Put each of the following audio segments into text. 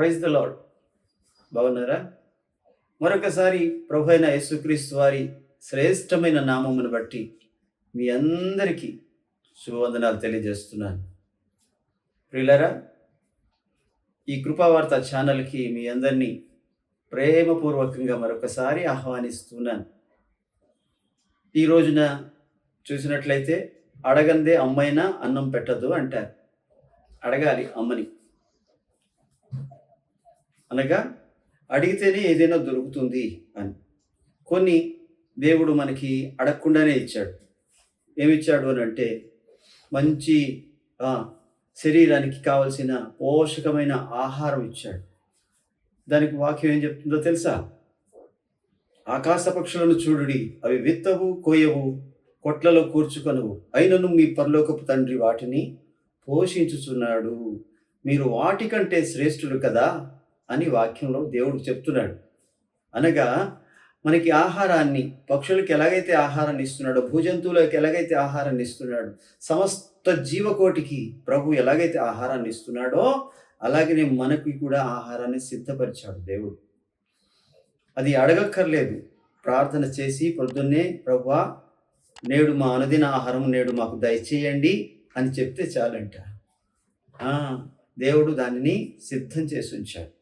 Praise the lord బాగున్నారా? మరొకసారి ప్రభు అయిన యేసుక్రీస్తు వారి శ్రేష్టమైన నామమును బట్టి మీ అందరికీ శుభవందనాలు తెలియజేస్తున్నాను. ప్రియులరా ఈ కృపావార్త ఛానల్కి మీ అందరినీ ప్రేమపూర్వకంగా మరొకసారి ఆహ్వానిస్తున్నాను. ఈ రోజున చూసినట్లయితే అడగందే అమ్మైనా అన్నం పెట్టదు అంటారు. అడగాలి అమ్మని. అనగా అడిగితేనే ఏదైనా దొరుకుతుంది అని. కొన్ని దేవుడు మనకి అడగకుండానే ఇచ్చాడు. ఏమిచ్చాడు అని అంటే మంచి శరీరానికి కావలసిన పోషకమైన ఆహారం ఇచ్చాడు. దానికి వాక్యం ఏం చెప్తుందో తెలుసా? ఆకాశ పక్షులను చూడుడి అవి విత్తవు కోయవు కొట్లలో కూర్చుకొనవు. అయినను మీ పరలోకపు తండ్రి వాటిని పోషించుచున్నాడు. మీరు వాటికంటే శ్రేష్ఠులు కదా? అని వాక్యంలో దేవుడు చెప్తున్నాడు. అనగా మనకి ఆహారాన్ని పక్షులకు ఎలాగైతే ఆహారాన్ని ఇస్తున్నాడో భూజంతువులకు ఎలాగైతే ఆహారాన్ని ఇస్తున్నాడు సమస్త జీవకోటికి ప్రభు ఎలాగైతే ఆహారాన్ని ఇస్తున్నాడో అలాగనే మనకి కూడా ఆహారాన్ని సిద్ధపరిచాడు దేవుడు. అది అడగక్కర్లేదు. ప్రార్థన చేసి పొద్దున్నే ప్రభువా నేడు మా అనుదిన ఆహారం నేడు మాకు దయచేయండి అని చెప్తే చాలంట. దేవుడు దానిని సిద్ధం చేసి ఉంచాడు.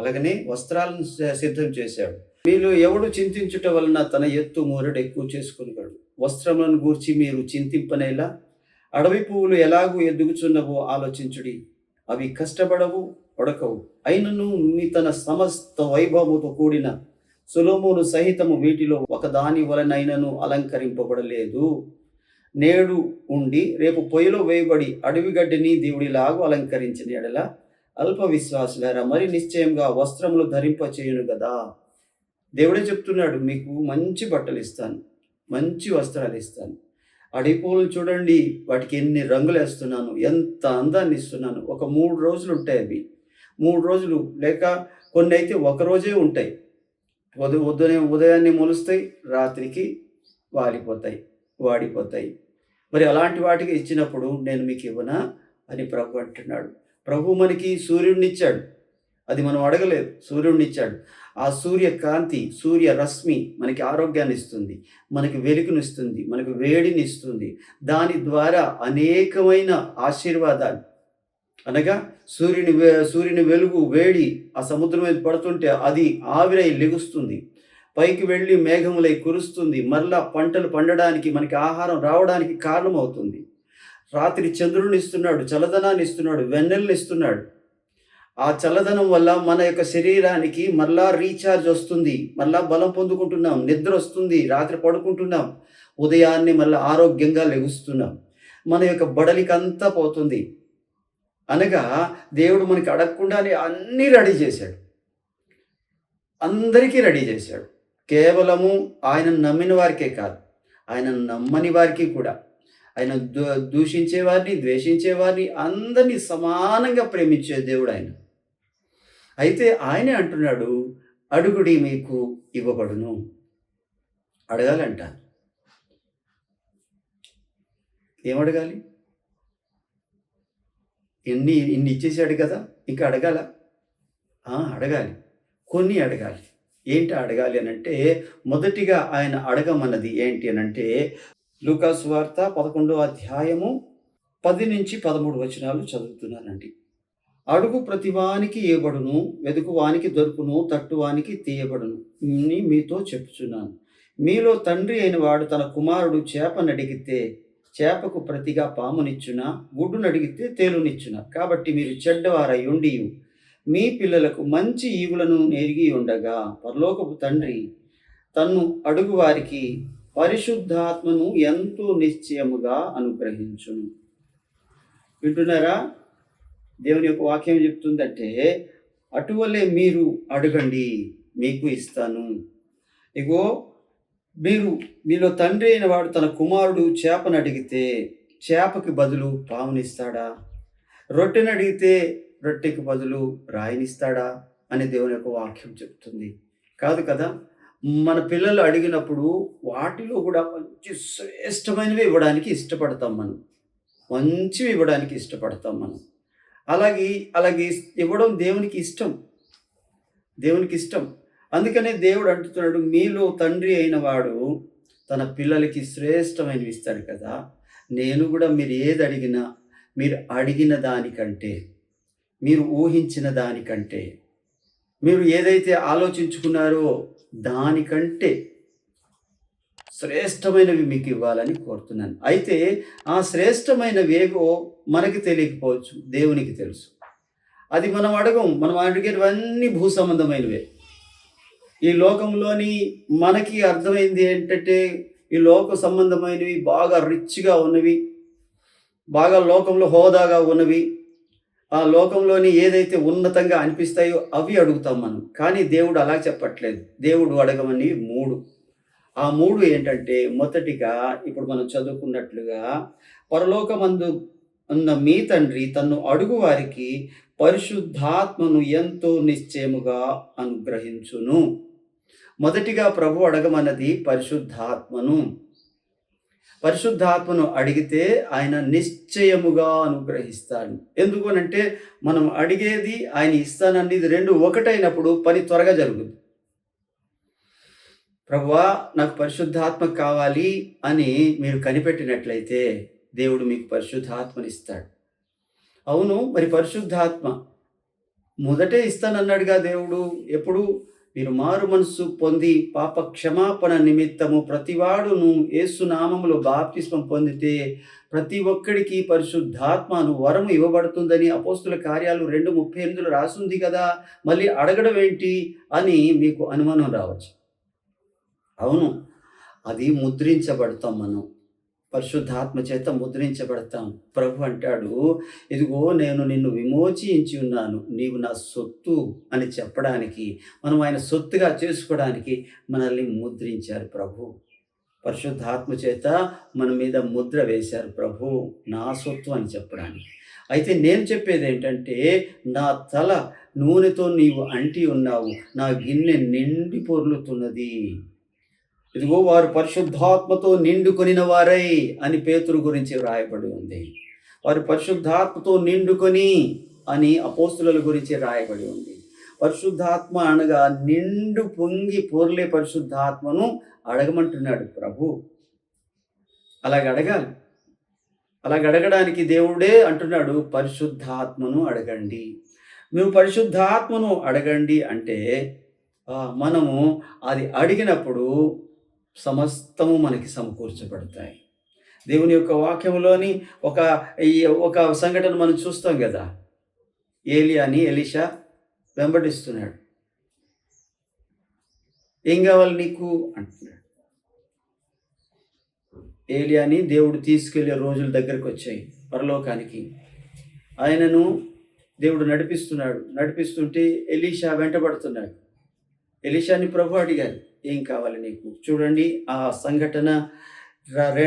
అలాగనే వస్త్రాలను సిద్ధం చేశాడు. మీరు ఎవడు చింతించుట వలన తన ఎత్తు మూరడు ఎక్కువ చేసుకున్నాడు వస్త్రములను గూర్చి మీరు చింతింపనేలా? అడవి పువ్వులు ఎలాగూ ఎదుగుచున్నవో ఆలోచించుడి. అవి కష్టపడవు ఉడకవు. అయినను మీ తన సమస్త వైభవముతో కూడిన సులోమును సహితము వీటిలో ఒకదాని వలనైనను అలంకరింపబడలేదు. నేడు ఉండి రేపు పొయ్యిలో వేయబడి అడవి గడ్డిని దేవుడిలాగు అలంకరించిన ఎడల అల్ప విశ్వాసులారా మరి నిశ్చయంగా వస్త్రములు ధరింప చేయను కదా దేవుడే చెప్తున్నాడు మీకు మంచి బట్టలు ఇస్తాను మంచి వస్త్రాలు ఇస్తాను అడిపోలు చూడండి వాటికి ఎన్ని రంగులు వేస్తున్నాను ఎంత అందాన్ని ఇస్తున్నాను. ఒక మూడు రోజులు ఉంటాయి అవి. మూడు రోజులు లేక కొన్ని అయితే ఒక రోజే ఉంటాయి. ఉద ఉదయం ఉదయాన్నే మొలుస్తాయి రాత్రికి వాలిపోతాయి వాడిపోతాయి. మరి అలాంటి వాటికి ఇచ్చినప్పుడు నేను మీకు ఇవ్వనా? అని ప్రభు అంటున్నాడు. ప్రభు మనకి సూర్యుడినిచ్చాడు. అది మనం అడగలేదు. సూర్యుడినిచ్చాడు. ఆ సూర్యకాంతి సూర్య రశ్మి మనకి ఆరోగ్యాన్ని ఇస్తుంది. మనకి వెలుగునిస్తుంది మనకు వేడిని ఇస్తుంది. దాని ద్వారా అనేకమైన ఆశీర్వాదాలు. అనగా సూర్యుని సూర్యుని వెలుగు వేడి ఆ సముద్రం మీద పడుతుంటే అది ఆవిరై లెగుస్తుంది. పైకి వెళ్ళి మేఘములై కురుస్తుంది. మరలా పంటలు పండడానికి మనకి ఆహారం రావడానికి కారణమవుతుంది. రాత్రి చంద్రుడిని ఇస్తున్నాడు చల్లదనాన్ని ఇస్తున్నాడు వెన్నెల్ని ఇస్తున్నాడు. ఆ చల్లదనం వల్ల మన యొక్క శరీరానికి మళ్ళా రీఛార్జ్ వస్తుంది మళ్ళా బలం పొందుకుంటున్నాం నిద్ర వస్తుంది రాత్రి పడుకుంటున్నాం ఉదయాన్నే మళ్ళీ ఆరోగ్యంగా లెగుస్తున్నాం. మన యొక్క బడలికంతా పోతుంది. అనగా దేవుడు మనకి అడగకుండానే అన్నీ రెడీ చేశాడు. అందరికీ రెడీ చేశాడు. కేవలము ఆయన నమ్మిన వారికే కాదు ఆయన నమ్మని వారికి కూడా. ఆయన దూ- దూషించే వారిని ద్వేషించే వారిని అందరినీ సమానంగా ప్రేమించే దేవుడు ఆయన. అయితే ఆయనే అంటున్నాడు అడుగుడి మీకు ఇవ్వబడును. అడగాలంట. ఏమడగాలి? ఎన్ని ఇన్ని ఇచ్చేసాడు కదా ఇంకా అడగాల? ఆ, అడగాలి. కొన్ని అడగాలి. ఏంటి అడగాలి అని అంటే మొదటిగా ఆయన అడగమన్నది ఏంటి అని అంటే లూకాసు వార్త పదకొండో అధ్యాయము పది నుంచి పదమూడు వచనాలు చదువుతున్నానండి. అడుగు ప్రతివానికి ఇవ్వబడును వెదుకువానికి దొరుకును తట్టువానికి తీయబడును అని మీతో చెప్పుచున్నాను. మీలో తండ్రి అయిన వాడు తన కుమారుడు చేపను అడిగితే చేపకు ప్రతిగా పామునిచ్చున గుడ్డును అడిగితే తేలునిచ్చున? కాబట్టి మీరు చెడ్డవారై ఉండి మీ పిల్లలకు మంచి ఈవులను నెరిగి ఉండగా పరలోకపు తండ్రి తన్ను అడుగు వారికి పరిశుద్ధాత్మను ఎంతో నిశ్చయముగా అనుగ్రహించును. వింటున్నారా? దేవుని యొక్క వాక్యం చెప్తుందంటే అటువలే మీరు అడగండి మీకు ఇస్తాను. ఇగో మీరు మీలో తండ్రి అయిన వాడు తన కుమారుడు చేపను అడిగితే చేపకి బదులు పామునిస్తాడా రొట్టెని అడిగితే రొట్టెకి బదులు రాయినిస్తాడా? అని దేవుని యొక్క వాక్యం చెప్తుంది. కాదు కదా? మన పిల్లలు అడిగినప్పుడు వాటిలో కూడా మంచి శ్రేష్టమైనవి ఇవ్వడానికి ఇష్టపడతాం మనం. మంచివి ఇవ్వడానికి ఇష్టపడతాం మనం. అలాగే అలాగే ఇవ్వడం దేవునికి ఇష్టం. దేవునికి ఇష్టం. అందుకనే దేవుడు అంటున్నాడు మీలో తండ్రి అయిన వాడు తన పిల్లలకి శ్రేష్టమైనవి ఇస్తాడు కదా. నేను కూడా మీరు ఏది అడిగినా మీరు అడిగిన దానికంటే మీరు ఊహించిన దానికంటే మీరు ఏదైతే ఆలోచించుకున్నారో దానికంటే శ్రేష్టమైనవి మీకు ఇవ్వాలని కోరుతున్నాను. అయితే ఆ శ్రేష్టమైనవి ఏవో మనకి తెలియకపోవచ్చు దేవునికి తెలుసు. అది మనం అడగం మనం అడిగేవన్నీ భూ సంబంధమైనవే. ఈ లోకంలోని మనకి అర్థమైంది ఏంటంటే ఈ లోక సంబంధమైనవి బాగా రిచ్గా ఉన్నవి బాగా లోకంలో హోదాగా ఉన్నవి ఆ లోకంలోని ఏదైతే ఉన్నతంగా అనిపిస్తాయో అవి అడుగుతాం మనం. కానీ దేవుడు అలా చెప్పట్లేదు. దేవుడు అడగమని మూడు. ఆ మూడు ఏంటంటే మొదటిగా ఇప్పుడు మనం చదువుకున్నట్లుగా పరలోకమందు ఉన్న మీ తండ్రి తను అడుగు వారికి పరిశుద్ధాత్మను ఎంతో నిశ్చయముగా అనుగ్రహించును. మొదటిగా ప్రభు అడగమన్నది పరిశుద్ధాత్మను. పరిశుద్ధాత్మను అడిగితే ఆయన నిశ్చయముగా అనుగ్రహిస్తాడు. ఎందుకనంటే మనం అడిగేది ఆయన ఇస్తాననేది రెండు ఒకటైనప్పుడు పని త్వరగా జరుగుతుంది ప్రభువా నాకు పరిశుద్ధాత్మ కావాలి అని మీరు కనిపెట్టినట్లయితే దేవుడు మీకు పరిశుద్ధాత్మనిస్తాడు. అవును మరి పరిశుద్ధాత్మ మొదటే ఇస్తానన్నాడుగా దేవుడు. ఎప్పుడు? మీరు మారు మనస్సు పొంది పాప క్షమాపణ నిమిత్తము ప్రతివాడును ఏసునామములో బాప్తిస్మం పొందితే ప్రతి ఒక్కడికి పరిశుద్ధాత్మను వరం ఇవ్వబడుతుందని అపోస్తుల కార్యాలు రెండు ముప్పై ఎనిమిదిలో రాసుంది కదా మళ్ళీ అడగడం ఏంటి అని మీకు అనుమానం రావచ్చు. అవును అది ముద్రించబడతాం మనం. పరిశుద్ధాత్మ చేత ముద్రించబడతాం. ప్రభు అంటాడు ఇదిగో నేను నిన్ను విమోచించి ఉన్నాను. నీవు నా సొత్తు అని చెప్పడానికి మనం ఆయన సొత్తుగా చేసుకోవడానికి మనల్ని ముద్రించారు ప్రభు. పరిశుద్ధాత్మ చేత మన మీద ముద్ర వేశారు ప్రభు నా సొత్తు అని చెప్పడానికి. అయితే నేను చెప్పేది ఏంటంటే నా తల నూనెతో నీవు అంటి ఉన్నావు. నా గిన్నె నిండి పొర్లుతున్నది. ఇదిగో వారు పరిశుద్ధాత్మతో నిండుకొనిన వారై అని పేతురు గురించి వ్రాయబడి ఉంది. వారు పరిశుద్ధాత్మతో నిండుకొని అని అపోస్తుల గురించి రాయబడి ఉంది. పరిశుద్ధాత్మ అనగా నిండు పొంగి పొర్లే పరిశుద్ధాత్మను అడగమంటున్నాడు ప్రభు. అలాగ అడగాలి. అలాగ అడగడానికి దేవుడే అంటున్నాడు పరిశుద్ధాత్మను అడగండి. మేము పరిశుద్ధాత్మను అడగండి అంటే మనము అది అడిగినప్పుడు సమస్తము మనకి సమకూర్చబడతాయి. దేవుని యొక్క వాక్యంలోని ఒక ఒక సంఘటన మనం చూస్తాం కదా. ఏలియాని ఎలిషా వెంబడిస్తున్నాడు. ఏం కావాలి నీకు? అంటున్నాడు. ఏలియాని దేవుడు తీసుకెళ్ళే రోజుల దగ్గరకు వచ్చాయి పరలోకానికి. ఆయనను దేవుడు నడిపిస్తున్నాడు. నడిపిస్తుంటే ఎలీషా వెంటబడుతున్నాడు. ఎలీషాని ప్రభు అడిగాడు ఏం కావాలి నీకు? చూడండి ఆ సంఘటన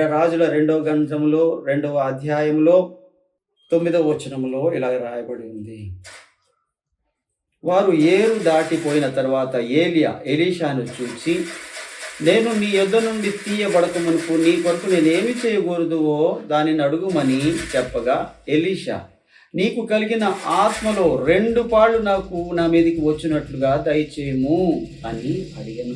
రాజుల రెండవ గ్రంథంలో రెండవ అధ్యాయంలో తొమ్మిదవ వచనంలో ఇలా రాయబడి ఉంది. వారు ఏరు దాటిపోయిన తర్వాత ఏలియా ఎలీషాను చూసి నేను నీ యుద్ధ నుండి తీయబడకమునుపు నీ కొరకు నేనేమి చేయకూడదువో దానిని అడుగుమని చెప్పగా ఎలీషా నీకు కలిగిన ఆత్మలో రెండు పాళ్ళు నాకు నా మీదకి వచ్చినట్లుగా దయచేయము అని అడిగాను.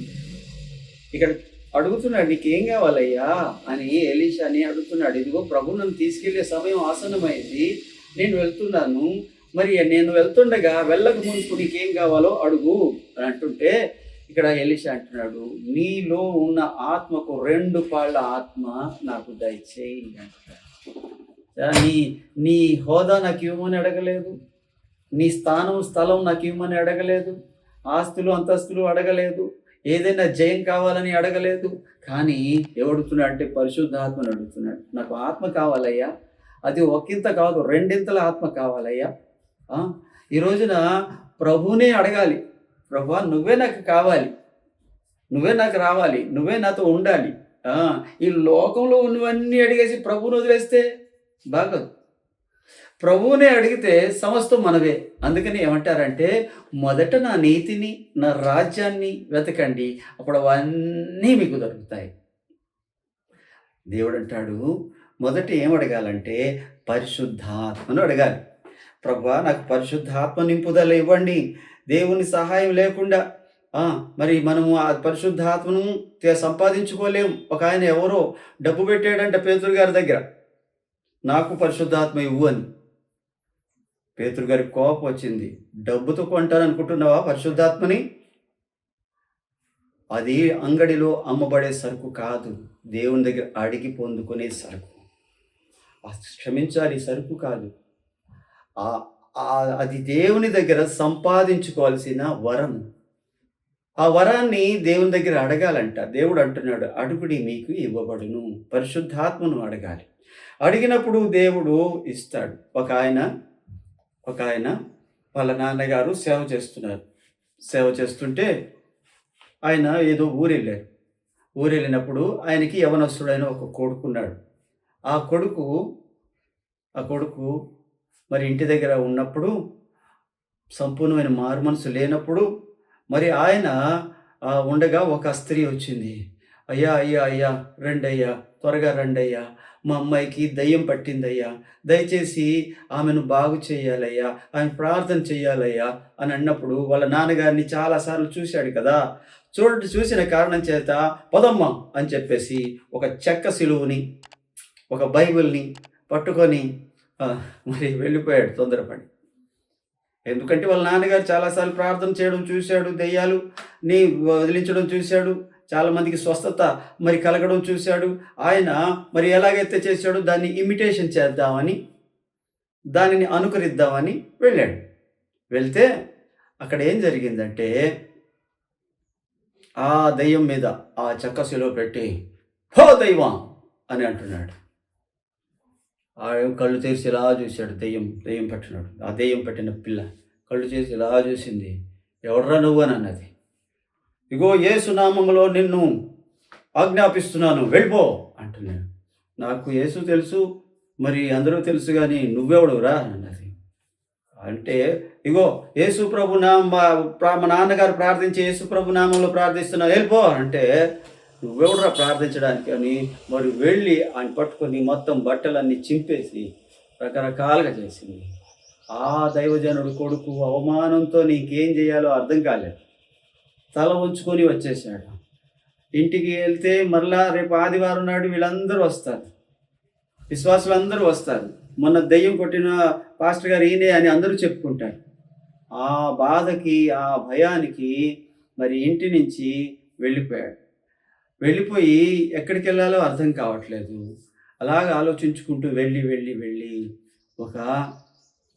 ఇక్కడ అడుగుతున్నాడు నీకేం కావాలయ్యా? అని ఎలీషాని అడుగుతున్నాడు ఇదిగో ప్రభు నన్ను తీసుకెళ్ళే సమయం ఆసనమైంది నేను వెళ్తున్నాను. మరి నేను వెళ్తుండగా వెళ్ళక ముందు నీకేం కావాలో అడుగు. అని అంటుంటే ఇక్కడ ఎలీషా అంటున్నాడు నీలో ఉన్న ఆత్మకు రెండు పాళ్ళ ఆత్మ నాకు దయచేయి. అంటున్నాడు. నీ నీ హోదా నాకు ఇవ్వమని అడగలేదు నీ స్థానం స్థలం నాకు ఇవ్వమని అడగలేదు ఆస్తులు అంతస్తులు అడగలేదు ఏదైనా జయం కావాలని అడగలేదు. కానీ ఎవడుతున్నాడు అంటే పరిశుద్ధాత్మను అడుగుతున్నాడు. నాకు ఆత్మ కావాలయ్యా. అది ఒకంత కాదు రెండింతల ఆత్మ కావాలయ్యా. ఈ రోజున ప్రభునే అడగాలి. ప్రభా నువ్వే నాకు కావాలి. నువ్వే నాకు రావాలి. నువ్వే నాతో ఉండాలి. ఈ లోకంలో ఉన్నవన్నీ అడిగేసి ప్రభుని వదిలేస్తే బాగోదు. ప్రభువునే అడిగితే సమస్తం మనవే. అందుకని ఏమంటారంటే మొదట నా నీతిని నా రాజ్యాన్ని వెతకండి. అప్పుడు అవన్నీ మీకు దొరుకుతాయి. దేవుడు అంటాడు మొదట ఏం అడగాలంటే పరిశుద్ధాత్మను అడగాలి. ప్రభా నాకు పరిశుద్ధాత్మ నింపుదల ఇవ్వండి. దేవుని సహాయం లేకుండా మరి మనము ఆ పరిశుద్ధాత్మను సంపాదించుకోలేము ఒక ఆయన ఎవరో డబ్బు పెట్టాడంట పేతురు గారి దగ్గర. నాకు పరిశుద్ధాత్మ ఇవ్వు అని. పేతురు గారికి కోపం వచ్చింది. డబ్బుతో కొంటాను అనుకుంటున్నావా పరిశుద్ధాత్మని? అది అంగడిలో అమ్మబడే సరుకు కాదు. దేవుని దగ్గర అడిగి పొందుకునే సరుకు. క్షమించాలి సరుకు కాదు. అది దేవుని దగ్గర సంపాదించుకోవాల్సిన వరం. ఆ వరాన్ని దేవుని దగ్గర అడగాలంట. దేవుడు అంటున్నాడు అడుగుడి మీకు ఇవ్వబడును. పరిశుద్ధాత్మను అడగాలి. అడిగినప్పుడు దేవుడు ఇస్తాడు. ఒక ఆయన ఒక ఆయన వాళ్ళ నాన్నగారు సేవ చేస్తున్నారు. సేవ చేస్తుంటే ఆయన ఏదో ఊరు ఊరెళ్ళినప్పుడు ఊరు వెళ్ళినప్పుడు ఆయనకి యవనస్తుడైన ఒక కొడుకున్నాడు. ఆ కొడుకు ఆ కొడుకు మరి ఇంటి దగ్గర ఉన్నప్పుడు సంపూర్ణమైన మారు మనసు లేనప్పుడు మరి ఆయన ఉండగా ఒక స్త్రీ వచ్చింది. అయ్యా అయ్యా అయ్యా రండయ్యా త్వరగా రండయ్యా. మా అమ్మాయికి దయ్యం పట్టిందయ్యా. దయచేసి ఆమెను బాగు చేయాలయ్యా. ఆమె ప్రార్థన చేయాలయ్యా అని అన్నప్పుడు వాళ్ళ నాన్నగారిని చాలాసార్లు చూశాడు కదా. చూడండి చూసిన కారణం చేత పదమ్మ అని చెప్పేసి ఒక చెక్క సిలువుని ఒక బైబిల్ని పట్టుకొని మరి వెళ్ళిపోయాడు తొందరపడి. ఎందుకంటే వాళ్ళ నాన్నగారు చాలాసార్లు ప్రార్థన చేయడం చూశాడు దెయ్యాలు నీ వదిలించడం చూశాడు. చాలామందికి స్వస్థత మరి కలగడం చూశాడు. ఆయన మరి ఎలాగైతే చేశాడో దాన్ని ఇమిటేషన్ చేద్దామని దానిని అనుకరిద్దామని వెళ్ళాడు. వెళ్తే అక్కడ ఏం జరిగిందంటే ఆ దయ్యం మీద ఆ చెక్కసిలో పెట్టి హో దైవం! అని అంటున్నాడు. ఆ కళ్ళు తెరిచి ఇలా చూశాడు దెయ్యం దెయ్యం పెట్టినాడు. ఆ దెయ్యం పెట్టిన పిల్ల కళ్ళు చేసి ఇలా చూసింది. ఎవడ్రా నువ్వు? అని అన్నది. ఇగో ఏ సునామంలో నిన్ను ఆజ్ఞాపిస్తున్నాను. వెళ్ళిపో అంటున్నాడు. నాకు యేసు తెలుసు మరి అందరూ తెలుసు కానీ నువ్వెవడురా అన్నది. అంటే ఇగో యేసు ప్రభు నామ మా నాన్నగారు ప్రార్థించి యేసు ప్రభు నామంలో ప్రార్థిస్తున్నా వెళ్ళిపో అంటే నువ్వెవడురా ప్రార్థించడానికి అని మరి వెళ్ళి ఆయన పట్టుకొని మొత్తం బట్టలన్నీ చింపేసి రకరకాలుగా చేసింది. ఆ దైవజనుడు కొడుకు అవమానంతో నీకేం చేయాలో అర్థం కాలేదు. తల ఉంచుకొని వచ్చేసాడు. ఇంటికి వెళ్తే మరలా రేపు ఆదివారం నాడు వీళ్ళందరూ వస్తారు. విశ్వాసులందరూ వస్తారు. మొన్న దెయ్యం కొట్టిన పాస్టర్ గారు ఈయనే అని అందరూ చెప్పుకుంటారు. ఆ బాధకి ఆ భయానికి మరి ఇంటి నుంచి వెళ్ళిపోయాడు. వెళ్ళిపోయి ఎక్కడికి వెళ్ళాలో అర్థం కావట్లేదు. అలాగ ఆలోచించుకుంటూ వెళ్ళి వెళ్ళి వెళ్ళి ఒక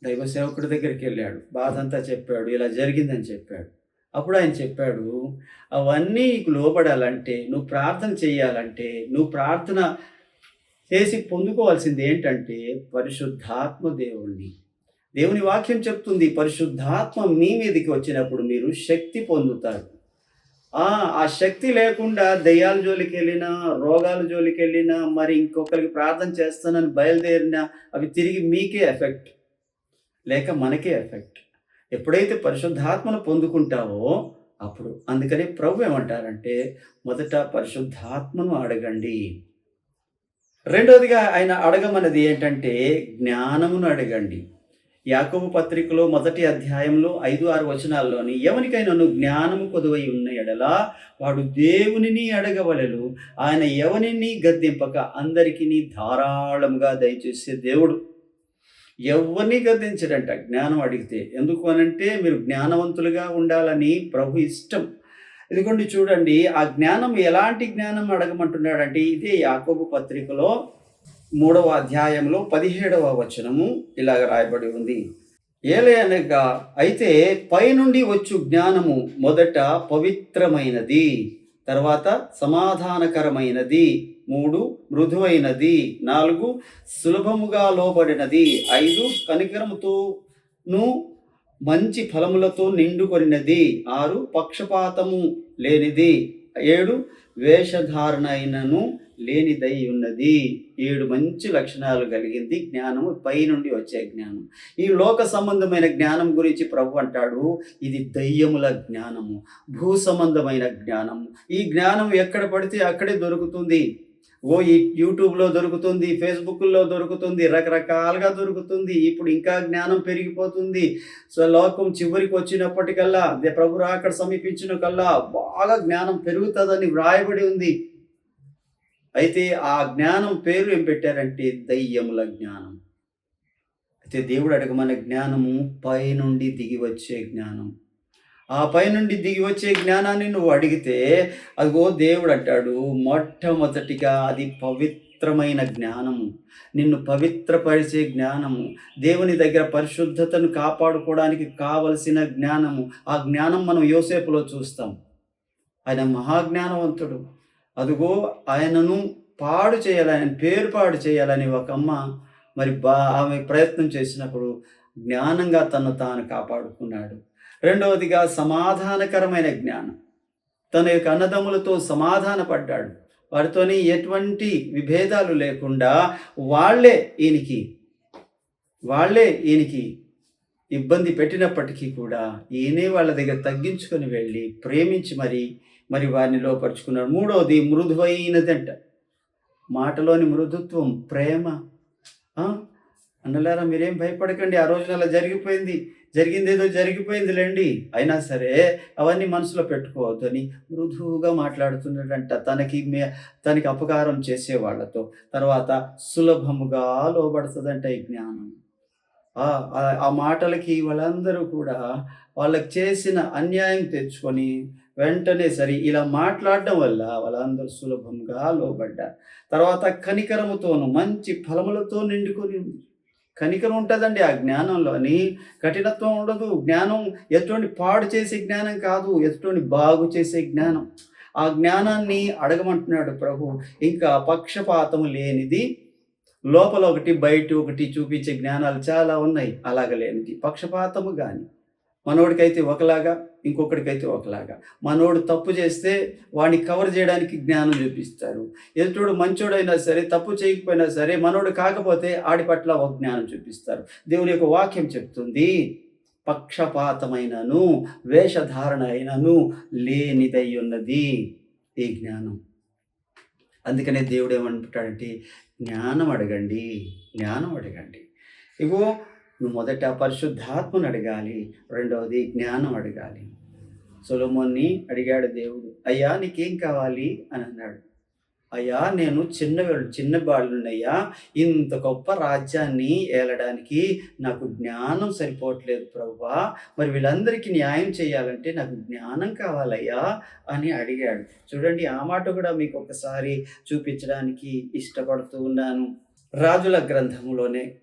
దైవ సేవకుడి దగ్గరికి వెళ్ళాడు. బాధ అంతా చెప్పాడు. ఇలా జరిగిందని చెప్పాడు. అప్పుడు ఆయన చెప్పాడు అవన్నీ నీకు లోపడాలంటే నువ్వు ప్రార్థన చేయాలంటే నువ్వు ప్రార్థన చేసి పొందుకోవాల్సింది ఏంటంటే పరిశుద్ధాత్మ దేవుణ్ణి. దేవుని వాక్యం చెప్తుంది పరిశుద్ధాత్మ మీ మీదకి వచ్చినప్పుడు మీరు శక్తి పొందుతారు. ఆ ఆ శక్తి లేకుండా దయ్యాల జోలికి వెళ్ళినా రోగాల జోలికి వెళ్ళినా మరి ఇంకొకరికి ప్రార్థన చేస్తానని బయలుదేరినా అవి తిరిగి మీకే ఎఫెక్ట్. లేక మనకే ఎఫెక్ట్. ఎప్పుడైతే పరిశుద్ధాత్మను పొందుకుంటావో అప్పుడు అందుకని ప్రభు ఏమంటారంటే మొదట పరిశుద్ధాత్మను అడగండి. రెండోదిగా ఆయన అడగమన్నది ఏంటంటే జ్ఞానమును అడగండి. యాకోబు పత్రికలో మొదటి అధ్యాయంలో ఐదు ఆరు వచనాల్లోని ఎవరికైనా జ్ఞానము కొదువై ఉన్న ఎడలా వాడు దేవునిని అడగవలలు ఆయన ఎవరిని గద్దింపక అందరికీ ధారాళముగా దయచేసే దేవుడు. ఎవరిని గద్దించడంట? జ్ఞానం అడిగితే. ఎందుకు అనంటే మీరు జ్ఞానవంతులుగా ఉండాలని ప్రభు ఇష్టం. ఇదిగోండి చూడండి ఆ జ్ఞానం ఎలాంటి జ్ఞానం అడగమంటున్నాడంటే ఇదే యాకోబు పత్రికలో మూడవ అధ్యాయంలో పదిహేడవ వచనము ఇలాగ రాయబడి ఉంది. ఏలే అనగా అయితే పైనుండి వచ్చు జ్ఞానము మొదట పవిత్రమైనది తర్వాత సమాధానకరమైనది మూడు మృదువైనది. నాలుగు సులభముగా లోబడినది. ఐదు కనికరముతోను మంచి ఫలములతో నిండుకొనినది. ఆరు పక్షపాతము లేనిది. ఏడు వేషధారణ అయినను లేనిదై ఉన్నది. ఏడు మంచి లక్షణాలు కలిగింది. జ్ఞానము పైనుండి వచ్చే జ్ఞానం. ఈ లోక సంబంధమైన జ్ఞానం గురించి ప్రభు అంటాడు. ఇది దయ్యముల జ్ఞానము. భూ సంబంధమైన జ్ఞానము. ఈ జ్ఞానం ఎక్కడ పడితే అక్కడే దొరుకుతుంది. ఓ ఈ యూట్యూబ్లో దొరుకుతుంది ఫేస్బుక్లో దొరుకుతుంది రకరకాలుగా దొరుకుతుంది. ఇప్పుడు ఇంకా జ్ఞానం పెరిగిపోతుంది. సో లోకం చివరికి వచ్చినప్పటికల్లా దే- ప్రభు రాకడ సమీపించిన కల్లా బాగా జ్ఞానం పెరుగుతుందని వ్రాయబడి ఉంది. అయితే ఆ జ్ఞానం పేరు ఏం పెట్టారంటే దయ్యముల జ్ఞానం. అయితే దేవుడు అడగమన్న జ్ఞానము పైనుండి దిగి వచ్చే జ్ఞానం. ఆ పైనుండి దిగి వచ్చే జ్ఞానాన్ని నువ్వు అడిగితే అదిగో దేవుడు అంటాడు మొట్టమొదటిగా అది పవిత్రమైన జ్ఞానము. నిన్ను పవిత్రపరిచే జ్ఞానము. దేవుని దగ్గర పరిశుద్ధతను కాపాడుకోవడానికి కావలసిన జ్ఞానము. ఆ జ్ఞానం మనం యోసేపులో చూస్తాం. ఆయన మహాజ్ఞానవంతుడు. అదిగో ఆయనను పాడు చేయాలని పేరు పాడు చేయాలని ఒక అమ్మ మరి బా ఆమె ప్రయత్నం చేసినప్పుడు జ్ఞానంగా తను తాను కాపాడుకున్నాడు. రెండవదిగా సమాధానకరమైన జ్ఞానం. తన యొక్క అన్నదమ్ములతో సమాధాన పడ్డాడు వారితోని ఎటువంటి విభేదాలు లేకుండా వాళ్ళే ఈయనకి వాళ్ళే ఈయనకి ఇబ్బంది పెట్టినప్పటికీ కూడా ఈయనే వాళ్ళ దగ్గర తగ్గించుకొని వెళ్ళి ప్రేమించి మరి మరి వారిని లోపరుచుకున్నాడు. మూడవది మృదువైనదంట. మాటలోని మృదుత్వం ప్రేమ. అన్నలారా మీరేం భయపడకండి. ఆ రోజున అలా జరిగిపోయింది. జరిగింది ఏదో జరిగిపోయిందిలేండి. అయినా సరే అవన్నీ మనసులో పెట్టుకోవద్దు అని మృదువుగా మాట్లాడుతున్నాడంట తనకి మే తనకి అపకారం చేసే వాళ్ళతో. తర్వాత సులభముగా లోబడుతుందంట ఈ జ్ఞానం. ఆ- ఆ మాటలకి వాళ్ళందరూ కూడా వాళ్ళకి చేసిన అన్యాయం తెచ్చుకొని వెంటనే సరే ఇలా మాట్లాడడం వల్ల వాళ్ళందరూ సులభంగా లోబడ్డారు. తర్వాత కనికరముతోను మంచి ఫలములతో నిండుకొని ఉంది కనికరం ఉంటుందండి ఆ జ్ఞానంలోని కఠినత్వం ఉండదు. జ్ఞానం ఎటువంటి పాడు చేసే జ్ఞానం కాదు. ఎటువంటి బాగు చేసే జ్ఞానం. ఆ జ్ఞానాన్ని అడగమంటున్నాడు ప్రభు. ఇంకా పక్షపాతం లేనిది లోపల ఒకటి బయట ఒకటి చూపించే జ్ఞానాలు చాలా ఉన్నాయి. అలాగ లేనిది. పక్షపాతము కానీ మనోడికైతే ఒకలాగా ఇంకొకరికైతే ఒకలాగా. మనోడు తప్పు చేస్తే వాడిని కవర్ చేయడానికి జ్ఞానం చూపిస్తారు ఎదుటోడు మంచోడైనా సరే తప్పు చేయకపోయినా సరే మనోడు కాకపోతే ఆడి పట్ల ఒక జ్ఞానం చూపిస్తారు. దేవుని యొక్క వాక్యం చెప్తుంది పక్షపాతమైనను వేషధారణ అయినను లేనిదై ఉన్నది ఈ జ్ఞానం. అందుకనే దేవుడు ఏమంటాడంటే జ్ఞానం అడగండి జ్ఞానం అడగండి. ఇగో నువ్వు మొదట పరిశుద్ధాత్మను అడగాలి రెండవది జ్ఞానం అడగాలి. సొలొమోన్ని అడిగాడు దేవుడు అయ్యా నీకేం కావాలి? అని అన్నాడు. అయ్యా నేను చిన్న చిన్న బాలున్నయ్యా ఇంత గొప్ప రాజ్యాన్ని ఏలడానికి నాకు జ్ఞానం సరిపోవట్లేదు ప్రభువా మరి వీళ్ళందరికీ న్యాయం చేయాలంటే నాకు జ్ఞానం కావాలయ్యా అని అడిగాడు. చూడండి ఆ మాట కూడా మీకు ఒకసారి చూపించడానికి ఇష్టపడుతూ ఉన్నాను. రాజుల గ్రంథంలోనే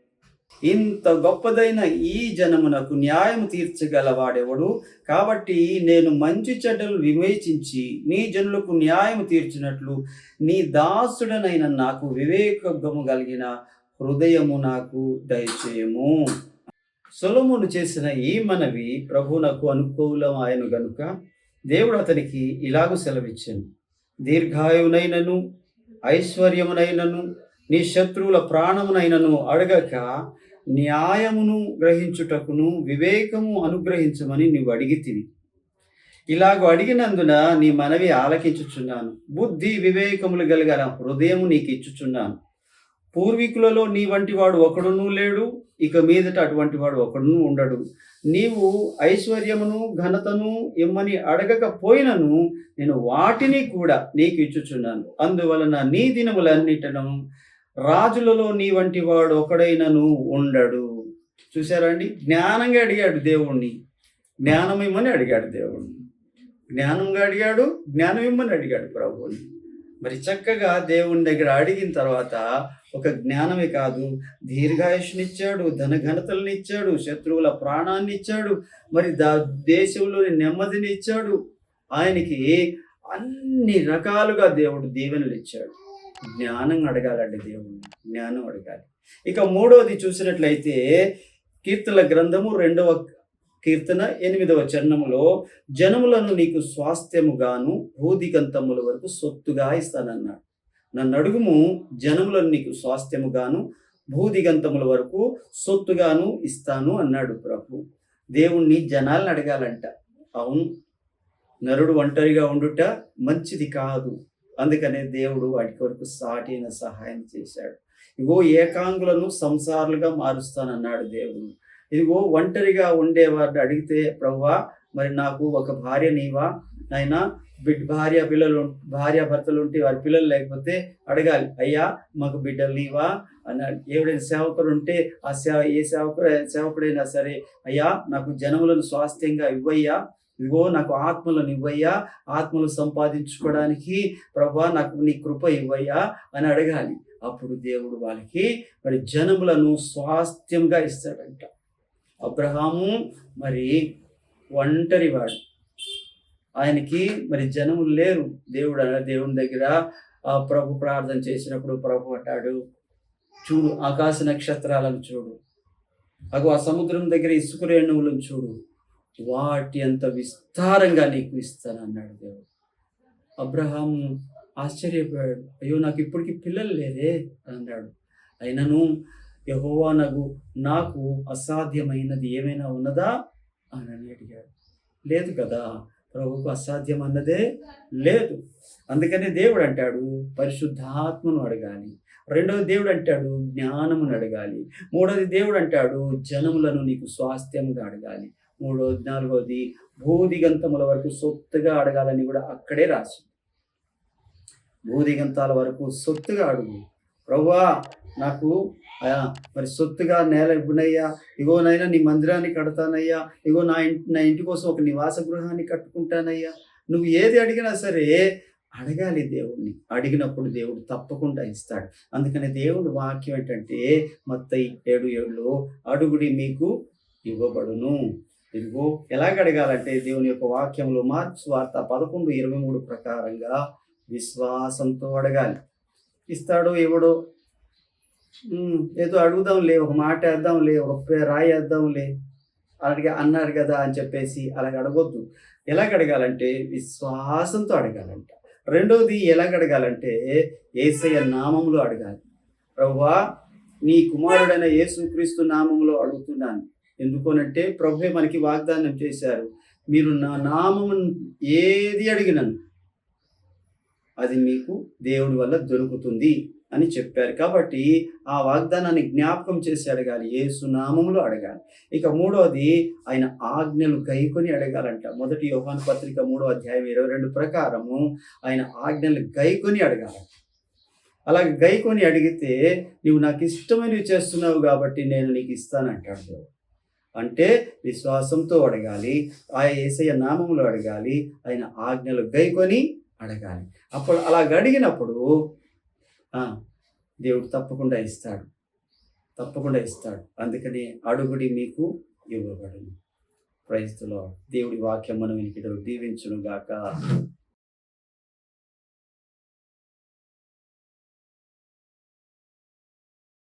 ఇంత గొప్పదైన ఈ జనమునకు న్యాయం తీర్చగలవాడెవడు? కాబట్టి నేను మంచి చెడ్డలు వివేచించి నీ జనులకు న్యాయం తీర్చినట్లు నీ దాసుడనైన నాకు వివేకము కలిగిన హృదయము నాకు దయచేయము. సులమును చేసిన ఈ మనవి ప్రభునకు అనుకూలం ఆయన గనుక దేవుడు అతనికి ఇలాగూ సెలవిచ్చాను. దీర్ఘాయునైనను ఐశ్వర్యమునైనను నీ శత్రువుల ప్రాణమునైనను అడగక న్యాయమును గ్రహించుటకును వివేకము అనుగ్రహించమని నీవు అడిగితివి. ఇలాగ అడిగినందున నీ మనవి ఆలకించుచున్నాను. బుద్ధి వివేకములు కలిగిన హృదయము నీకు ఇచ్చుచున్నాను పూర్వీకులలో నీ వంటి వాడు ఒకడును లేడు ఇక మీదట అటువంటి వాడు ఒకడును ఉండడు. నీవు ఐశ్వర్యమును ఘనతను ఇమ్మని అడగకపోయినను నేను వాటిని కూడా నీకు ఇచ్చుచున్నాను. అందువలన నీ దినములన్నిటను రాజులలో నీ వంటి వాడు ఒకడైనను ఉండడు. చూసారండి జ్ఞానంగా అడిగాడు దేవుణ్ణి. జ్ఞానం ఇమ్మని అడిగాడు దేవుణ్ణి. జ్ఞానంగా అడిగాడు జ్ఞానం ఇమ్మని అడిగాడు ప్రభువుని. మరి చక్కగా దేవుని దగ్గర అడిగిన తర్వాత ఒక జ్ఞానమే కాదు దీర్ఘాయుష్నిచ్చాడు ధన ఇచ్చాడు శత్రువుల ప్రాణాన్ని ఇచ్చాడు మరి దా దేశంలోని నెమ్మదిని ఇచ్చాడు ఆయనకి అన్ని రకాలుగా దేవుడు దీవెనలు ఇచ్చాడు జ్ఞానం అడగాలండి దేవుణ్ణి. జ్ఞానం అడగాలి. ఇక మూడవది చూసినట్లయితే కీర్తన గ్రంథము రెండవ కీర్తన ఎనిమిదవ చరణములో జనములను నీకు స్వాస్థ్యముగాను భూదిగంతముల వరకు సొత్తుగా ఇస్తానన్నాడు. నన్ను అడుగుము జనములను నీకు స్వాస్థ్యముగాను భూదిగంతముల వరకు సొత్తుగాను ఇస్తాను అన్నాడు ప్రభు. దేవుణ్ణి జనాలను అడగాలంట. అవును నరుడు ఒంటరిగా ఉండుట మంచిది కాదు. అందుకనే దేవుడు వాటి కొరకు సాటి అయిన సహాయం చేశాడు. ఇగో ఏకాంగులను సంసారులుగా మారుస్తానన్నాడు దేవుడు. ఇదిగో ఒంటరిగా ఉండేవారిని అడిగితే ప్రవ్వా మరి నాకు ఒక భార్య నీవా? నాయనా బిడ్ భార్య పిల్లలు భార్య భర్తలు ఉంటే వారి పిల్లలు లేకపోతే అడగాలి అయ్యా మాకు బిడ్డలు నీవా? అన్నాడు ఎవడైనా సేవకుడు ఉంటే ఆ సేవ ఏ సేవకుడు సేవకుడైనా సరే అయ్యా నాకు జనములను స్వాస్థ్యంగా ఇవ్వయ్యా ఇదిగో నాకు ఆత్మలను ఇవ్వయ్యా ఆత్మలు సంపాదించుకోవడానికి ప్రభా నాకు నీ కృప ఇవ్వయ్యా అని అడగాలి. అప్పుడు దేవుడు వాళ్ళకి మరి జనములను స్వాస్థ్యంగా ఇస్తాడంట. అబ్రహాము మరి ఒంటరివాడు ఆయనకి మరి జనములు లేరు. దేవుడు అన్న దేవుని దగ్గర ఆ ప్రభు ప్రార్థన చేసినప్పుడు ప్రభు అంటాడు చూడు ఆకాశ నక్షత్రాలను చూడు. అగో ఆ సముద్రం దగ్గర ఇసుక రేణువులను చూడు. వాటి అంత విస్తారంగా నీకు ఇస్తాను అన్నాడు దేవుడు. అబ్రహాం ఆశ్చర్యపోయాడు. అయ్యో నాకు ఇప్పటికి పిల్లలు లేరే అన్నాడు. అయినను యహోవా నాకు నాకు అసాధ్యమైనది ఏమైనా ఉన్నదా అని అని అడిగాడు. లేదు కదా ప్రభుకు అసాధ్యం అన్నదే లేదు. అందుకనే దేవుడు అంటాడు పరిశుద్ధాత్మను అడగాలి. రెండవది దేవుడు అంటాడు జ్ఞానమును అడగాలి. మూడవది దేవుడు అంటాడు జనములను నీకు స్వాస్థ్యంగా అడగాలి. మూడోది నాలుగవది భూదిగంతముల వరకు సొత్తుగా అడగాలని కూడా అక్కడే రాసి. భూదిగంతాల వరకు సొత్తుగా అడుగు. ప్రవ్వా నాకు మరి సొత్తుగా నేల ఇవ్వనయ్యా ఇగోనైనా నీ మందిరాన్ని కడతానయ్యా. ఇగో నా ఇంటి నా ఇంటి కోసం ఒక నివాస గృహాన్ని కట్టుకుంటానయ్యా. నువ్వు ఏది అడిగినా సరే అడగాలి దేవుణ్ణి. అడిగినప్పుడు దేవుడు తప్పకుండా ఇస్తాడు. అందుకని దేవుడు వాక్యం ఏంటంటే మత్తయి ఏడు ఏడులో అడుగుడి మీకు ఇవ్వబడును. ఇదిగో ఎలాగ అడగాలంటే దేవుని యొక్క వాక్యంలో మార్క్స్ వార్త పదకొండు ఇరవై మూడు ప్రకారంగా విశ్వాసంతో అడగాలి. ఇస్తాడో ఇవ్వడో ఏదో అడుగుదాంలే ఒక మాట వేద్దాంలే ఒక రాయేద్దాంలే. రాయి అన్నారు కదా అని చెప్పేసి అలాగ అడగొద్దు. ఎలాగ అడగాలంటే విశ్వాసంతో అడగాలంట. రెండవది ఎలాగ అడగాలంటే ఏసయ్య నామంలో అడగాలి. ప్రభువా నీ కుమారుడైన యేసుక్రీస్తు నామంలో అడుగుతున్నాను. ఎందుకోనంటే ప్రభువే మనకి వాగ్దానం చేశారు. మీరు నా నామం ఏది అడిగినను అది మీకు దేవుడి వల్ల దొరుకుతుంది అని చెప్పారు. కాబట్టి ఆ వాగ్దానాన్ని జ్ఞాపకం చేసి అడగాలి ఏ నామములో అడగాలి. ఇక మూడవది ఆయన ఆజ్ఞలు గైకొని అడగాలంట. మొదటి యోహాను పత్రిక మూడో అధ్యాయం ఇరవై రెండు ప్రకారము ఆయన ఆజ్ఞలు గైకొని అడగాలి. అలాగే గైకొని అడిగితే నువ్వు నాకు ఇష్టమైనవి చేస్తున్నావు కాబట్టి నేను నీకు ఇస్తానంటాడు దేవుడు. అంటే విశ్వాసంతో అడగాలి ఆ ఏసయ్య నామంలో అడగాలి ఆయన ఆజ్ఞలు గైకొని అడగాలి. అప్పుడు అలా అడిగినప్పుడు దేవుడు తప్పకుండా ఇస్తాడు. తప్పకుండా ఇస్తాడు. అందుకని అడుగుడి మీకు ఇవ్వబడును. ప్రైస్తులో దేవుడి వాక్యం మనం వినికిడు దీవించును గాక